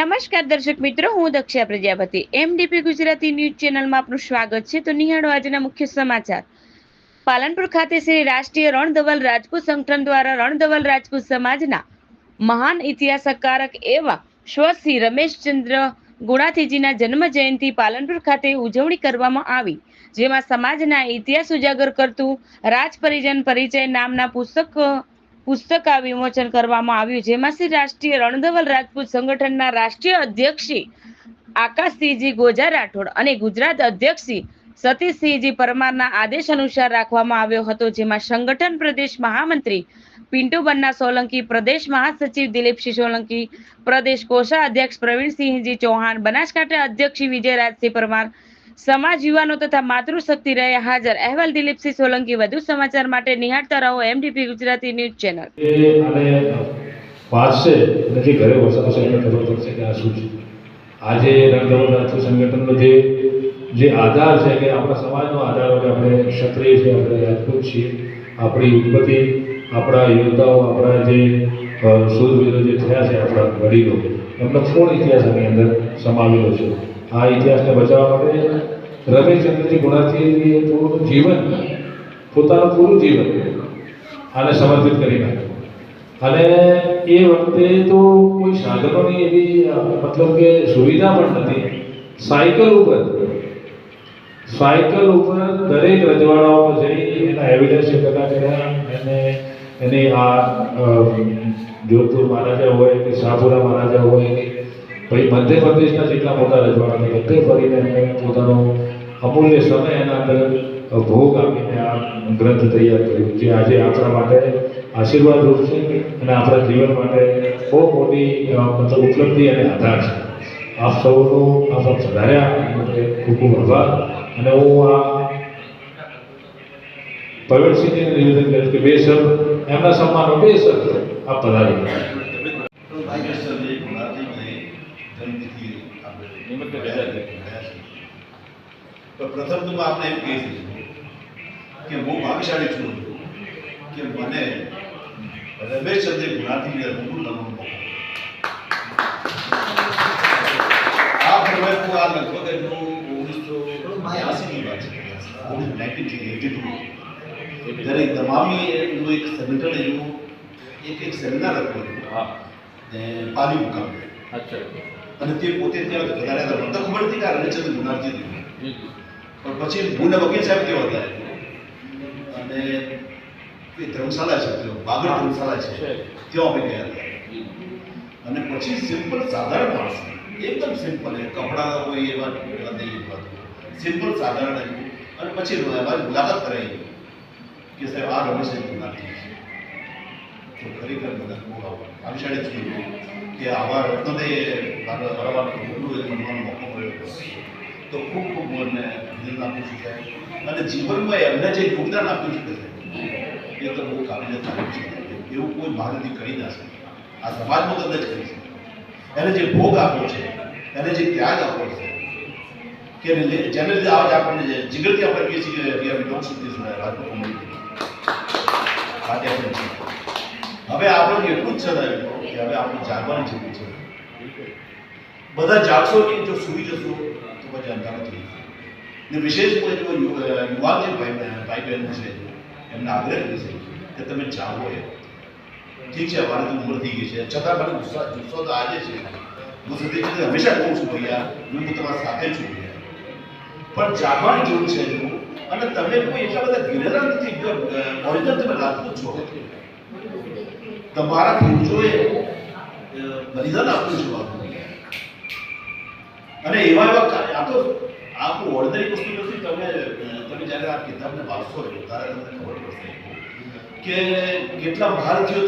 નમસ્કાર દર્શક મિત્રો, હું દક્ષા પ્રજાપતિ. એમડીપી ગુજરાતી ન્યૂઝ ચેનલમાં આપનું સ્વાગત છે. તો નિહાળો આજના મુખ્ય સમાચાર. પાલનપુર ખાતે શ્રી રાષ્ટ્રીય રણધવલ રાજપૂત સંગઠન દ્વારા રણધવલ રાજપૂત સમાજના મહાન ઇતિહાસકારક એવા સ્વશ્રી રમેશચંદ્ર ગુણાથીજીના જન્મ જયંતિ પાલનપુર ખાતે ઉજવણી કરવામાં આવી, જેમાં સમાજના ઇતિહાસ ઉજાગર કરતું રાજ પરિજન પરિચય નામના પુસ્તક પુસ્તકા વિમોચન કરવામાં આવ્યું જેમાં શ્રી રાષ્ટ્રીય રણધવલ રાજપૂત સંગઠનના રાષ્ટ્રીય અધ્યક્ષ આકાશસિંહજી ગોજા રાઠોડ અને ગુજરાત અધ્યક્ષ સતીશસિંહજી પરમારના આદેશ અનુસાર રાખવામાં આવ્યો હતો, જેમાં સંગઠન પ્રદેશ મહામંત્રી પિન્ટુ બન્ના, સોલંકી પ્રદેશ મહાસચિવ દિલીપસિંહ સોલંકી, પ્રદેશ કોષા અધ્યક્ષ પ્રવીણસિંહજી ચૌહાણ, બનાસકાંઠા અધ્યક્ષ વિજયરાજસિંહ પરમાર સમાજ યુવાનો તથા માતૃશક્તિ રહે હાજર. અહેવાલ દિલીપસિંહ સોલંકી વધુ સમાચાર માટે નિહાળતા રહો એમડીપી ગુજરાતી ન્યૂઝ ચેનલ. વાંચશે અને ઘરે વસાવશે સંગઠન ખબર પડશે કે આ શું છે. આજે રણધવલ રાજપૂત સંગઠનનો જે જે આધાર છે કે આપણા સમાજનો આધાર કે આપણે ક્ષત્રિય છે આપણે રાજપૂત છીએ, આપણી ઉત્પત્તિ, આપણા યોદ્ધાઓ, આપણા જે શૂરવીરો જે થયા છે, આપણા વડીલો, એમનો પૂર્ણ ઇતિહાસ આની અંદર સમાવેલો છે. આ ઇતિહાસને બચાવવા માટે રમેશચંદ્રજી ગુણાતીએ પૂરું જીવન, પોતાનું પૂરું જીવન આને સમર્પિત કરી નાખ્યું. અને એ વખતે તો કોઈ સાધનોની એવી મતલબ કે સુવિધા પણ નથી. સાયકલ ઉપર સાયકલ ઉપર દરેક રજવાડાઓમાં જઈ એના એવિડન્સ એકઠા કર્યા એને એની આ જોધપુર મહારાજા હોય કે શાહપુરા મહારાજા હોય કે મધ્ય પ્રદેશના જેટલા મોટા રજવાડા છે બધે ફરીને એમણે પોતાનો અમૂલ્ય સમય એના અંદર ભોગ આપીને આ ગ્રંથ તૈયાર કર્યું. જે આજે આપણા માટે આશીર્વાદ રૂપ છે અને આપણા જીવન માટે બહુ મોટી મતલબ ઉપલબ્ધિ અને આધાર છે. આપ સૌનો આપ સૌ પધાર્યા એ માટે ખૂબ ખૂબ આભાર. અને હું આ પ્રવીણસિંહજીને નિવેદન કરીશ કે બે સર એમના સન્માનો બે સર આપ પધારી તો ભાગ્યશ્વરી ગુણાતીની આપણે. તો પ્રથમ તો આપણે એમ કહી દીધું કે હું ભાગશાળી છું કે મને રમેશચંદ્ર ગુણાતીને હું નમન આ હું આ લગભગ એનું ઓગણીસો બ્યાસીની વાત છે. Nineteen eighty two. તમામી એનું એક સંગઠન એનું એક એક સેમિનાર હતું. ને પાલી મુકામે. અને તે પોતે ત્યાં વધારે હતા. તો ખબર કે આ રણચંદ્ર ગુનારજી પણ પછી ગુના વકીલ સાહેબ કેવા હતા? અને એ ધર્મશાળા છે તેઓ બાગડ ધર્મશાળા છે. ત્યાં અમે ગયા હતા. અને પછી સિમ્પલ સાધારણ માણસ. એકદમ સિમ્પલ એ કપડાં હોય એવા એવા નહીં સિમ્પલ સાધારણ હતું અને પછી મુલાકાત કરાવી કે સાહેબ આ રમેશ ગુનારજી છે. તો ખરેખર બધા બહુ ભાગ્યશાળી છીએ કે આવા રત્નને બરાબર મોકલું એ બનવાનો મોકો મળ્યો તો ખૂબ ખૂબ મને અભિનંદન આપું છું સાહેબ અને જીવનમાં એમને જે યોગદાન આપ્યું છે એ તો બહુ કાબિલ તારીફ છે. એવું કોઈ ભારતી કરી ના શકે. આ સમાજમાં જ કરી શકે. એને જે ભોગ આપ્યો છે, એને જે ત્યાગ આપ્યો છે, કે જેને લીધે આજે આપણને જીગરથી આપણે કહીએ છીએ કે we don't સુધી this મળી ગયું આજે આપણે. હવે આપણને એટલું જ છે કે હવે આપણે જાગવાની જરૂર છે. બધા જાગશો નહીં જો સૂઈ જશો, તો પછી અંધારો થઈ જશે. ને વિશેષ કોઈ જો યુવાન જે ભાઈ ભાઈ બહેન છે, એમને આગ્રહ છે કે તમે જાગો એમ. ઠીક છે, અમારે તો ઉંમર થઈ ગઈ છે. છતાં મને ગુસ્સા, ગુસ્સો તો આજે છે. હું સુધી હંમેશા કહું છું, ભૈયા હું તમારી સાથે છું પણ જાગવાની જરૂર છે. અને તમે કોઈ એટલા બધા ગિરેલા નથી ઓરિજિનલ તમે રાખો છો. તમારા પૂર્વજોએ બલિદાન આપ્યું છે અને એવા એવા આ તો, આ કોઈ ઓર્ડનરી વસ્તુ નથી તમે તમે જ્યારે આ કિતાબને વાંચશો, ત્યારે તમને ખબર પડશે કે કેટલા ભારતીયો